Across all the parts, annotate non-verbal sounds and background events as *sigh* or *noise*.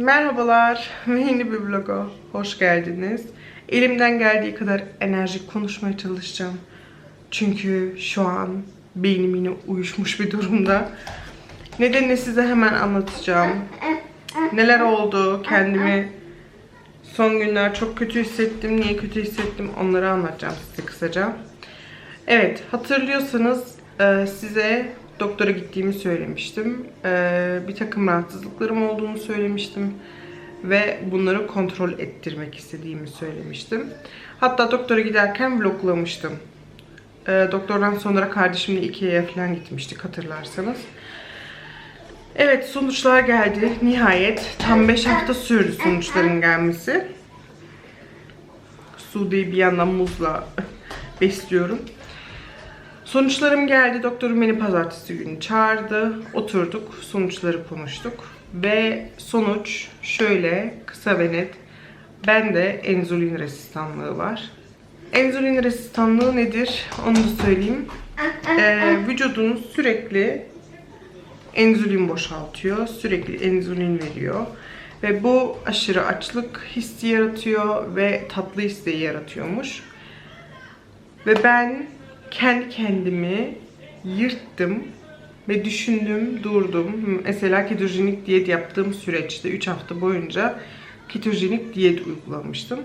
Merhabalar yeni bir vloga hoş geldiniz. Elimden geldiği kadar enerjik konuşmaya çalışacağım. Çünkü şu an beynim yine uyuşmuş bir durumda. Nedenini size hemen anlatacağım. Neler oldu, kendimi son günler çok kötü hissettim, niye kötü hissettim onları anlatacağım size kısaca. Evet, hatırlıyorsanız e, size doktora gittiğimi söylemiştim. E, Bir takım rahatsızlıklarım olduğunu söylemiştim. Ve bunları kontrol ettirmek istediğimi söylemiştim. Hatta doktora giderken vloglamıştım. E, Doktordan sonra kardeşimle Ikea'ya falan gitmiştik hatırlarsanız. Evet sonuçlar geldi. Nihayet tam 5 hafta sürdü sonuçların gelmesi. Sude'yi bir yandan muzla *laughs* besliyorum. Sonuçlarım geldi. Doktorum beni pazartesi günü çağırdı. Oturduk. Sonuçları konuştuk. Ve sonuç şöyle kısa ve net. Bende enzulin rezistanlığı var. Enzulin rezistanlığı nedir? Onu da söyleyeyim. Ee, vücudunuz sürekli enzulin boşaltıyor. Sürekli enzulin veriyor. Ve bu aşırı açlık hissi yaratıyor ve tatlı isteği yaratıyormuş. Ve ben kendi kendimi yırttım ve düşündüm, durdum. Mesela ketojenik diyet yaptığım süreçte 3 hafta boyunca ketojenik diyet uygulamıştım.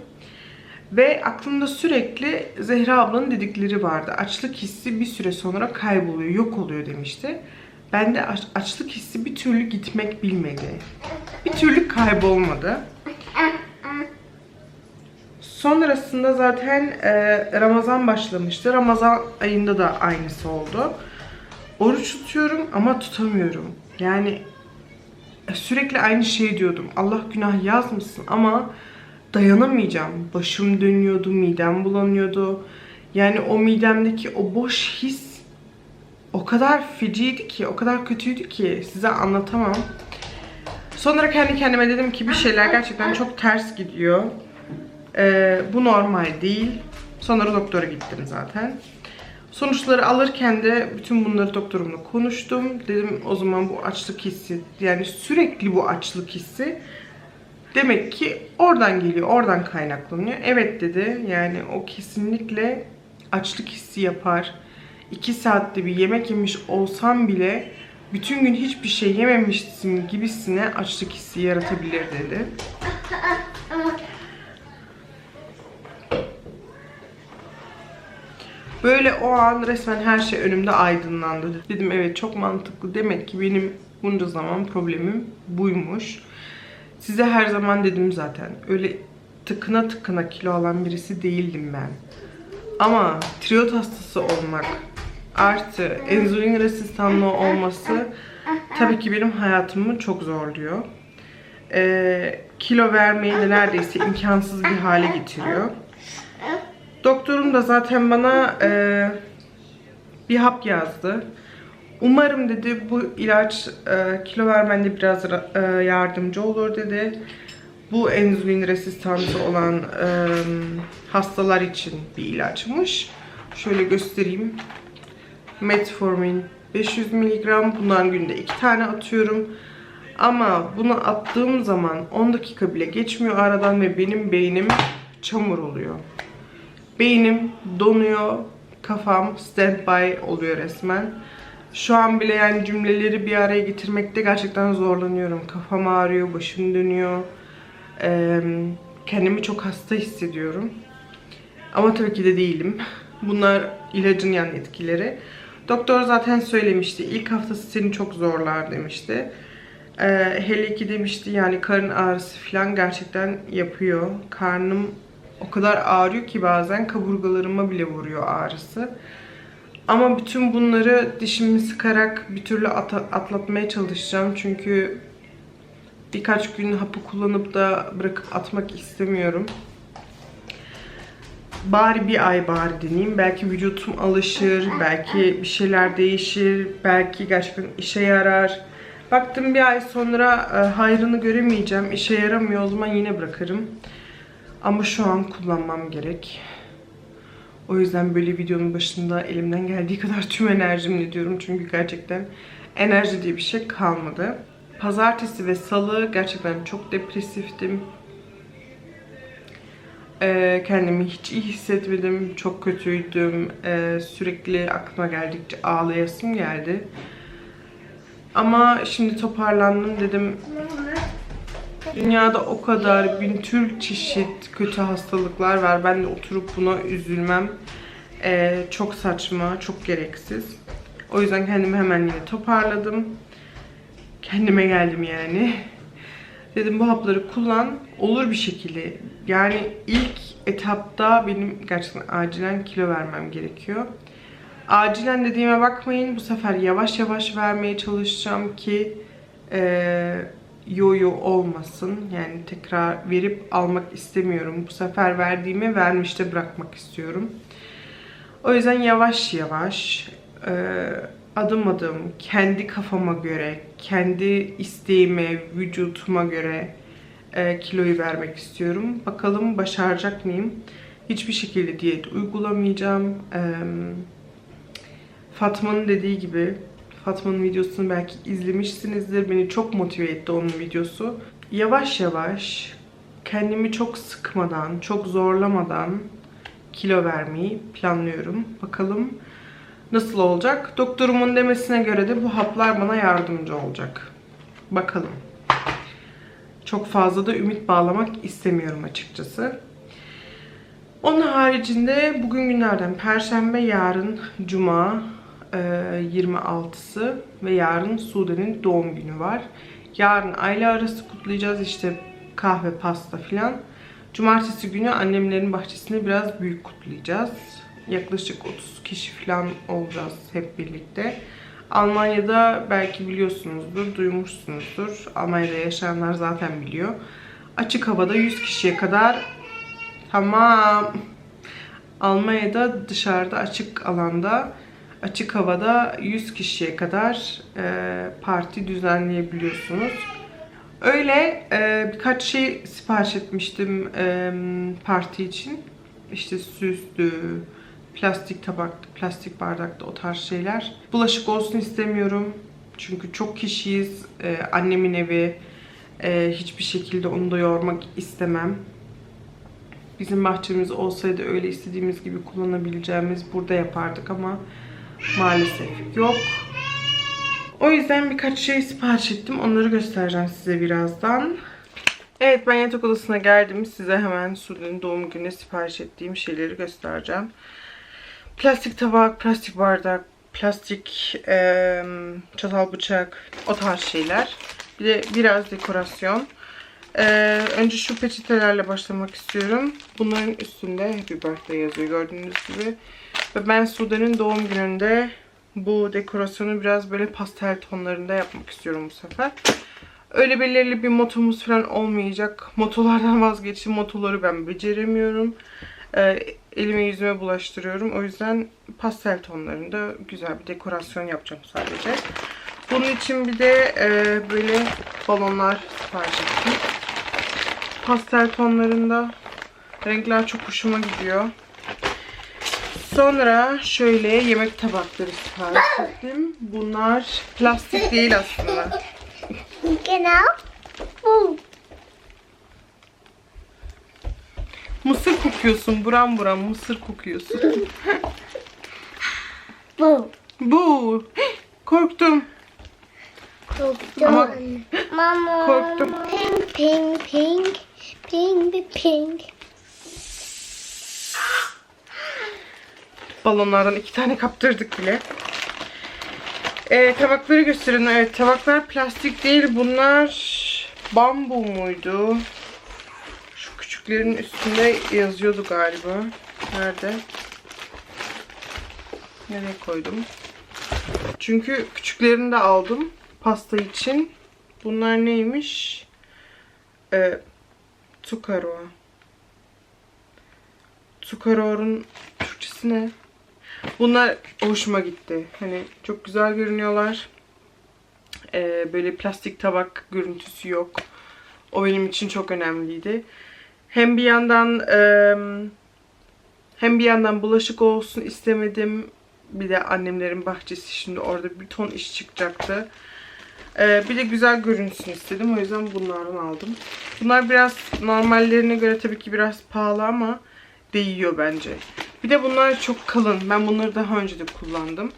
Ve aklımda sürekli Zehra ablanın dedikleri vardı. Açlık hissi bir süre sonra kayboluyor, yok oluyor demişti. Ben de aç- açlık hissi bir türlü gitmek bilmedi. Bir türlü kaybolmadı. Sonrasında zaten e, Ramazan başlamıştı. Ramazan ayında da aynısı oldu. Oruç tutuyorum ama tutamıyorum. Yani sürekli aynı şey diyordum. Allah günah yazmasın ama dayanamayacağım. Başım dönüyordu, midem bulanıyordu. Yani o midemdeki o boş his o kadar feciydi ki, o kadar kötüydü ki size anlatamam. Sonra kendi kendime dedim ki bir şeyler gerçekten çok ters gidiyor. Ee, bu normal değil. Sonra doktora gittim zaten. Sonuçları alırken de bütün bunları doktorumla konuştum. Dedim o zaman bu açlık hissi, yani sürekli bu açlık hissi demek ki oradan geliyor, oradan kaynaklanıyor. Evet dedi. Yani o kesinlikle açlık hissi yapar. 2 saatte bir yemek yemiş olsam bile bütün gün hiçbir şey yememişsin gibisine açlık hissi yaratabilir dedi. Böyle o an resmen her şey önümde aydınlandı. Dedim evet çok mantıklı. Demek ki benim bunca zaman problemim buymuş. Size her zaman dedim zaten. Öyle tıkına tıkına kilo alan birisi değildim ben. Ama triyot hastası olmak artı enzulin rezistanlığı olması tabii ki benim hayatımı çok zorluyor. Ee, kilo vermeyi de neredeyse imkansız bir hale getiriyor. Doktorum da zaten bana e, bir hap yazdı. Umarım dedi bu ilaç e, kilo vermende biraz ra- e, yardımcı olur dedi. Bu enzulin rezistansı olan e, hastalar için bir ilaçmış. Şöyle göstereyim. Metformin 500 mg. Bundan günde 2 tane atıyorum. Ama bunu attığım zaman 10 dakika bile geçmiyor aradan ve benim beynim çamur oluyor. Beynim donuyor, kafam standby oluyor resmen. Şu an bile yani cümleleri bir araya getirmekte gerçekten zorlanıyorum. Kafam ağrıyor, başım dönüyor. Ee, kendimi çok hasta hissediyorum. Ama tabii ki de değilim. Bunlar ilacın yan etkileri. Doktor zaten söylemişti. İlk haftası seni çok zorlar demişti. Ee, hele ki demişti yani karın ağrısı falan gerçekten yapıyor. Karnım o kadar ağrıyor ki bazen kaburgalarıma bile vuruyor ağrısı. Ama bütün bunları dişimi sıkarak bir türlü at- atlatmaya çalışacağım. Çünkü birkaç gün hapı kullanıp da bırakıp atmak istemiyorum. Bari bir ay bari deneyeyim. Belki vücudum alışır, belki bir şeyler değişir, belki gerçekten işe yarar. Baktım bir ay sonra e, hayrını göremeyeceğim, işe yaramıyor o zaman yine bırakırım. Ama şu an kullanmam gerek. O yüzden böyle videonun başında elimden geldiği *laughs* kadar tüm enerjimle diyorum. Çünkü gerçekten enerji diye bir şey kalmadı. pazartesi ve salı gerçekten çok depresiftim. Ee, kendimi hiç iyi hissetmedim. Çok kötüydüm. Ee, sürekli aklıma geldikçe ağlayasım geldi. Ama şimdi toparlandım dedim. Dünyada o kadar bin tür çeşit kötü hastalıklar var. Ben de oturup buna üzülmem. Ee, çok saçma, çok gereksiz. O yüzden kendimi hemen yine toparladım. Kendime geldim yani. Dedim bu hapları kullan. Olur bir şekilde. Yani ilk etapta benim gerçekten acilen kilo vermem gerekiyor. Acilen dediğime bakmayın. Bu sefer yavaş yavaş vermeye çalışacağım ki e, yo-yo olmasın. Yani tekrar verip almak istemiyorum. Bu sefer verdiğimi vermişte bırakmak istiyorum. O yüzden yavaş yavaş e, adım adım kendi kafama göre, kendi isteğime, vücutuma göre e, kiloyu vermek istiyorum. Bakalım başaracak mıyım? Hiçbir şekilde diyet uygulamayacağım. Fatma'nın dediği gibi Fatma'nın videosunu belki izlemişsinizdir. Beni çok motive etti onun videosu. Yavaş yavaş kendimi çok sıkmadan, çok zorlamadan kilo vermeyi planlıyorum. Bakalım nasıl olacak? Doktorumun demesine göre de bu haplar bana yardımcı olacak. Bakalım. Çok fazla da ümit bağlamak istemiyorum açıkçası. Onun haricinde bugün günlerden Perşembe, yarın Cuma 26'sı ve yarın Sude'nin doğum günü var. Yarın aile arası kutlayacağız işte kahve, pasta filan. Cumartesi günü annemlerin bahçesinde biraz büyük kutlayacağız. Yaklaşık 30 kişi falan olacağız hep birlikte. Almanya'da belki biliyorsunuzdur, duymuşsunuzdur. Almanya'da yaşayanlar zaten biliyor. Açık havada 100 kişiye kadar tamam. Almanya'da dışarıda açık alanda açık havada 100 kişiye kadar e, parti düzenleyebiliyorsunuz. Öyle e, birkaç şey sipariş etmiştim e, parti için. İşte süslü, plastik tabakta, plastik bardakta o tarz şeyler. Bulaşık olsun istemiyorum. Çünkü çok kişiyiz. E, annemin evi. E, hiçbir şekilde onu da yormak istemem. Bizim bahçemiz olsaydı öyle istediğimiz gibi kullanabileceğimiz burada yapardık ama maalesef yok. O yüzden birkaç şey sipariş ettim. Onları göstereceğim size birazdan. Evet ben yatak odasına geldim. Size hemen Sude'nin doğum gününe sipariş ettiğim şeyleri göstereceğim. Plastik tabak, plastik bardak, plastik eee, çatal bıçak, o tarz şeyler. Bir de biraz dekorasyon. Eee, önce şu peçetelerle başlamak istiyorum. Bunların üstünde Happy Birthday yazıyor gördüğünüz gibi. Ve ben Sude'nin doğum gününde bu dekorasyonu biraz böyle pastel tonlarında yapmak istiyorum bu sefer. Öyle belirli bir motomuz falan olmayacak. Motolardan vazgeçtim. Motoları ben beceremiyorum. Ee, elime yüzüme bulaştırıyorum. O yüzden pastel tonlarında güzel bir dekorasyon yapacağım sadece. Bunun için bir de e, böyle balonlar sipariş ettim. Pastel tonlarında. Renkler çok hoşuma gidiyor. Sonra şöyle yemek tabakları sipariş ettim. Bunlar plastik değil aslında. Genau. Bu. Mısır kokuyorsun. Buram buram mısır kokuyorsun. *laughs* Bu. Bu. Korktum. Korktum. Ama- Mama. Korktum. Pink, pink, pink. Pink, pink, Balonlardan iki tane kaptırdık bile. Ee, tabakları gösterin. Evet tabaklar plastik değil. Bunlar bambu muydu? Şu küçüklerin üstünde yazıyordu galiba. Nerede? Nereye koydum? Çünkü küçüklerini de aldım pasta için. Bunlar neymiş? Ee, Tsukaro. Tsukaro'nun Türkçesi ne? Bunlar hoşuma gitti. Hani çok güzel görünüyorlar. Ee, böyle plastik tabak görüntüsü yok. O benim için çok önemliydi. Hem bir yandan em, hem bir yandan bulaşık olsun istemedim. Bir de annemlerin bahçesi şimdi orada bir ton iş çıkacaktı. Ee, bir de güzel görünsün istedim. O yüzden bunlardan aldım. Bunlar biraz normallerine göre tabii ki biraz pahalı ama değiyor bence. Bir de bunlar çok kalın. Ben bunları daha önce de kullandım.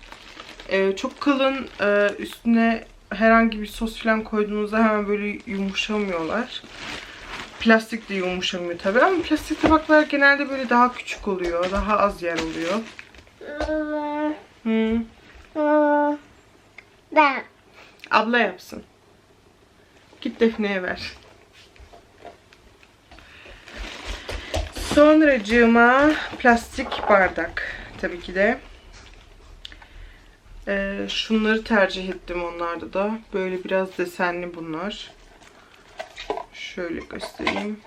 Ee, çok kalın. Ee, üstüne herhangi bir sos falan koyduğunuzda hemen böyle yumuşamıyorlar. Plastik de yumuşamıyor tabii ama plastik tabaklar genelde böyle daha küçük oluyor. Daha az yer oluyor. Hmm. Ben. Abla yapsın. Git Defne'ye ver. Sonracığıma plastik bardak. Tabii ki de. Ee, şunları tercih ettim onlarda da. Böyle biraz desenli bunlar. Şöyle göstereyim.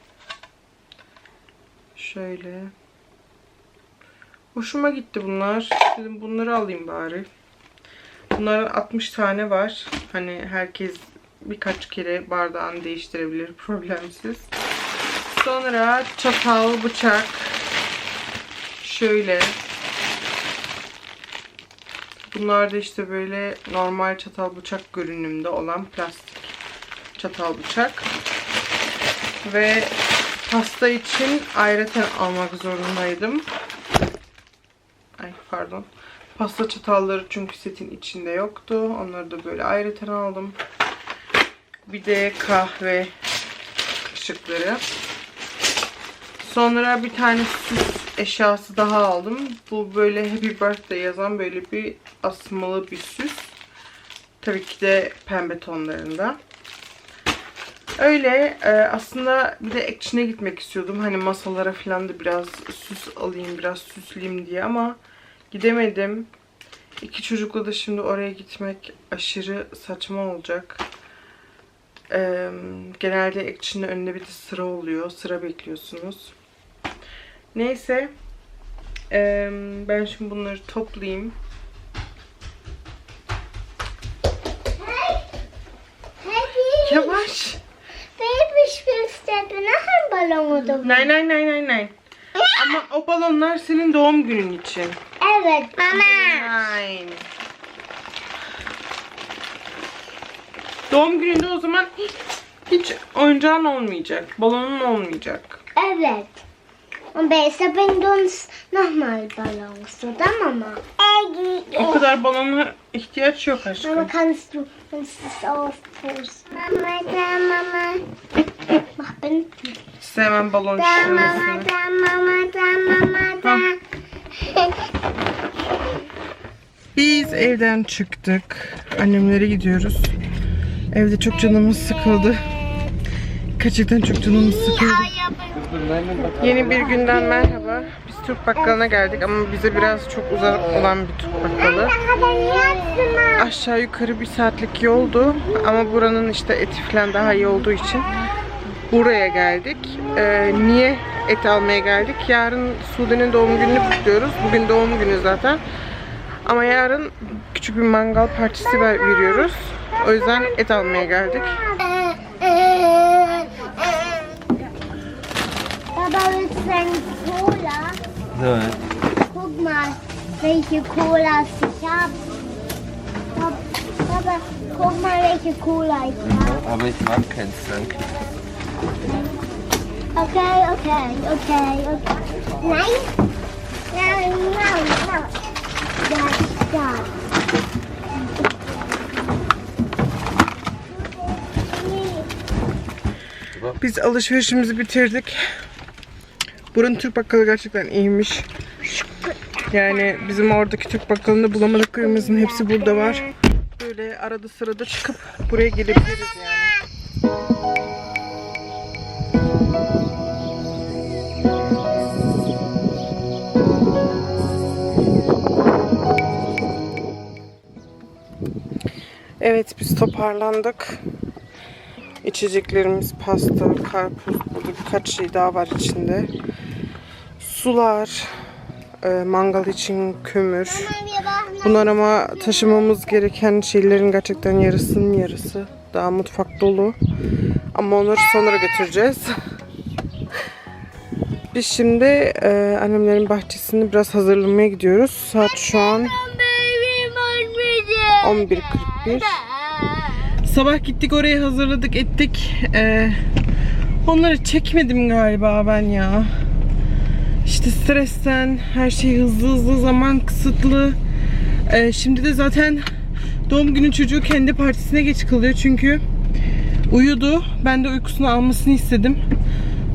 Şöyle. Hoşuma gitti bunlar. Dedim bunları alayım bari. Bunların 60 tane var. Hani herkes birkaç kere bardağını değiştirebilir *laughs* problemsiz. Sonra çatal, bıçak. Şöyle. Bunlar da işte böyle normal çatal bıçak görünümde olan plastik çatal bıçak. Ve pasta için ayrıca almak zorundaydım. Ay pardon. Pasta çatalları çünkü setin içinde yoktu. Onları da böyle ayrıca aldım. Bir de kahve kaşıkları. Sonra bir tane süs eşyası daha aldım. Bu böyle Happy Birthday yazan böyle bir asmalı bir süs. Tabii ki de pembe tonlarında. Öyle e, aslında bir de Action'e gitmek istiyordum. Hani masalara falan da biraz süs alayım, biraz süsleyeyim diye ama gidemedim. İki çocukla da şimdi oraya gitmek aşırı saçma olacak. Genelde Action'ın önünde bir de sıra oluyor. Sıra bekliyorsunuz. Neyse. e, ben şimdi bunları toplayayım. Yavaş. Baby spillstätte nachher Ballon oder Nein, nein, nein, nein, nein. Ama o balonlar senin doğum günün için. Evet mama. Nein. Doğum gününde o zaman hiç, hiç oyuncağın olmayacak. Balonun olmayacak. Evet. Und besser bringt uns nochmal Ballons, oder Mama? O kadar balona ihtiyaç yok aşkım. Mama, kannst du uns das aufpusten? Mama, da, Mama. Mach bin. Size hemen balon Da, Mama, şişirmesini. da, Mama, da, Mama, da. Biz evden çıktık. Annemlere gidiyoruz. Evde çok canımız sıkıldı. Gerçekten çok canımız sıkıldı. Yeni bir günden merhaba. Biz Türk bakkalına geldik ama bize biraz çok uzak olan bir Türk bakkalı. Aşağı yukarı bir saatlik yoldu ama buranın işte eti falan daha iyi olduğu için buraya geldik. Ee, niye et almaya geldik? Yarın Sude'nin doğum gününü kutluyoruz. Bugün doğum günü zaten. Ama yarın küçük bir mangal partisi ver- veriyoruz. O yüzden et almaya geldik. Cola? Evet. Guck mal, welche Colas ich habe. Baba, guck mal, welche Cola ich habe. Aber ich mag keinen Stank. Okay, okay, okay, okay. Nein. Nein, nein, nein. Da, da. Biz alışverişimizi bitirdik. Buranın Türk bakkalı gerçekten iyiymiş. Yani bizim oradaki Türk bakkalında bulamadıklarımızın hepsi burada var. Böyle arada sırada çıkıp buraya gelebiliriz yani. Evet biz toparlandık. İçeceklerimiz pasta, karpuz, burada birkaç şey daha var içinde. Sular, e, mangal için kömür. Bunlar ama taşımamız gereken şeylerin gerçekten yarısının yarısı. Daha mutfak dolu. Ama onları sonra götüreceğiz. Biz şimdi e, annemlerin bahçesini biraz hazırlamaya gidiyoruz. Saat şu an 11.41. Sabah gittik orayı hazırladık ettik. Ee, onları çekmedim galiba ben ya. İşte stresten her şey hızlı hızlı zaman kısıtlı. Ee, şimdi de zaten doğum günü çocuğu kendi partisine geç kalıyor çünkü uyudu. Ben de uykusunu almasını istedim.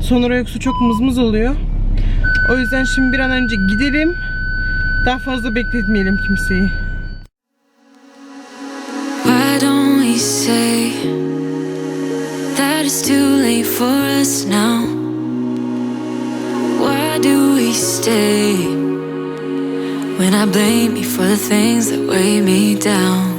Sonra uykusu çok mızmız oluyor. O yüzden şimdi bir an önce gidelim. Daha fazla bekletmeyelim kimseyi. Why don't we say that it's too late for us now? Stay when I blame you for the things that weigh me down?